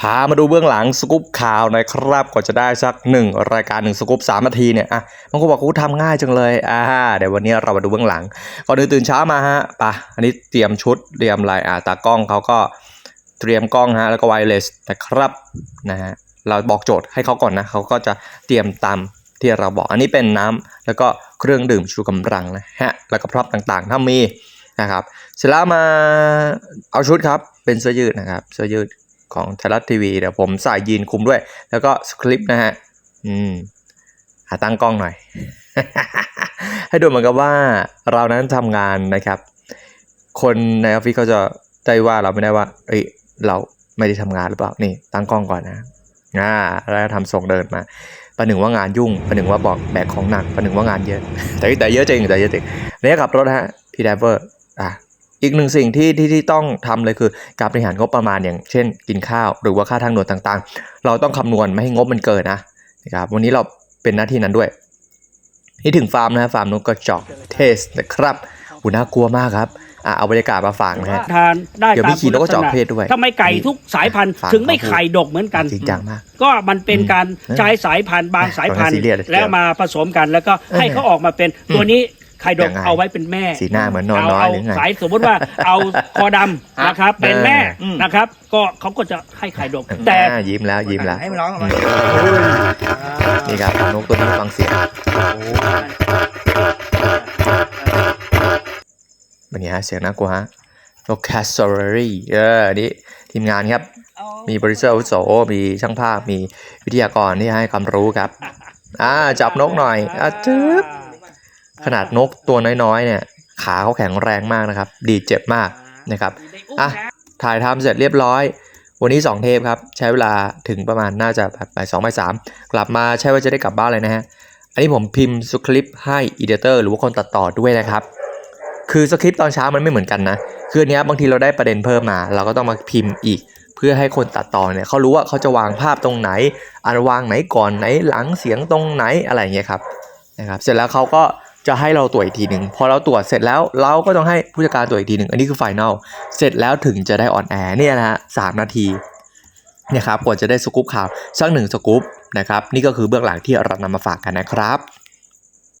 พามาดูเบื้องหลังสกู๊ปข่าวนะครับกว่าจะได้สักหนึ่งรายการหนึ่งสกู๊ปสามนาทีเนี่ยอะบางคนบอกกูทำง่ายจังเลยอ่าเดี๋ยววันนี้เรามาดูเบื้องหลัง ก่อนอื่นตื่นเช้ามาฮะปะอันนี้เตรียมชุดเตรียมอะไรอ่าตากล้องเขาก็เตรียมกล้องฮะแล้วก็ไวเลสนะครับนะฮะเราบอกโจทย์ให้เขาก่อนนะเขาก็จะเตรียมตามที่เราบอกอันนี้เป็นน้ำแล้วก็เครื่องดื่มชูกำลังนะฮะแล้วก็พร็อพต่างๆ ถ้ามีนะครับเสร็จแล้วมาเอาชุดครับเป็นเสื้อยืดนะครับเสื้อยืด ของไทยรัฐทีวีเดี๋ยวผมใส่ยีนคุมด้วย แล้วก็สคริปต์นะฮะ อืมหาตั้งกล้องหน่อย ให้ดูเหมือนกับว่าเรานั้นทำงานนะครับ คนในออฟฟิศเขาจะได้ว่าเราไม่ได้ว่า เอ้ย เราไม่ได้ทำงานหรือเปล่า นี่ ตั้งกล้องก่อนนะอ่าแล้วทำส่งเดินมาประหนึ่งว่างานยุ่งประหนึ่งว่าบอกแบกของหนักประหนึ่งว่างานเยอะ แต่แต่เยอะจริงแต่เยอะจริงเนี่ยขับรถฮะพี่ไดเวอร์อะ อีกหนึ่งสิ่งที่ที่ที่ต้องทำเลยคือ การบริหารงบประมาณอย่างเช่น กินข้าว หรือว่าค่าทางด่วนต่างๆ เราต้องคำนวณไม่ให้งบมันเกินนะนะครับวันนี้เราเป็นหน้าที่นั้นด้วย นี่ถึงฟาร์มนะฟาร์มนกกระจอกเทสนะครับหูน่ากลัวมากครับอะเอาบรรยากาศมาฝากนะฮะทานได้เดี๋ยวมีตามขี่นกกระจอกคุณลัษณเพศด้วยทำไมไก่ทุกสายพันธุ์ฝากถึงไม่เขาพูดไข่ดกเหมือนกันจริงจังมากก็มันเป็นการอืมใช้สายพันธุ์บางสายพันธุ์ซีเรียสเลยแล้วมาผสมกันแล้วก็ให้เขาออกมาเป็นอืมตัวนี้ ไข่ดยักงไงเอาไว้เป็นแม่สีหน้าเหมือนนอนน้อยเอาหรือไง สายสมมติว่า เอาคอดำนะครับ เป็นแม่อืมนะครับ ก็เขาก็จะให้ไข่ดก แต่ อ่ายิ้มแล้วยิ้มแล้ว ให้มันร้องออกมานี่ครับนกตัวนี้ฟังเสียงเป็นไงฮะเสียงน่ากลัวฮะนกแคสซอรี่เออนี่ทีมงานครับ มีโปรดิวเซอร์อาวุโสมีช่างภาพมีวิทยากรที่ให้ความรู้ครับ อ่าจับนกหน่อยอะจึ๊บ ขนาดนกตัวน้อยๆเนี่ยขาเขาแข็งแรงมากนะครับ ดีเจ็บมากนะครับอะถ่ายทำเสร็จเรียบร้อย วันนี้ 2 เทปครับ ใช้เวลาถึงประมาณน่าจะแบบบ่ายสองบ่ายสามกลับมาใช่ว่าจะได้กลับบ้านเลยนะฮะ อันนี้ผมพิมพ์สคริปต์ให้อีเดเตอร์หรือว่าคนตัดต่อด้วยนะครับ คือสคริปต์ตอนเช้ามันไม่เหมือนกันนะ คืออนเนี้ยบางทีเราได้ประเด็นเพิ่มมา เราก็ต้องมาพิมพ์อีก เพื่อให้คนตัดต่อเนี่ยเขารู้ว่าเขาจะวางภาพตรงไหนอันวางไหนก่อนไหนหลังเสียงตรงไหนอะไรเงี้ยครับนะครับ เสร็จแล้วเขาก็ จะให้เราตรวจอีกทีหนึ่งพอเราตรวจเสร็จแล้วเราก็ต้องให้ผู้จัดการตรวจอีกทีหนึ่งอันนี้คือไฟแนลเสร็จแล้วถึงจะได้ออนแอร์เนี่ยนะฮะสามนาทีเนี่ยครับกว่าจะได้สกู๊ปข่าวสักหนึ่งสกู๊ปนะครับนี่ก็คือเบื้องหลังที่เรานำมาฝากกันนะครับ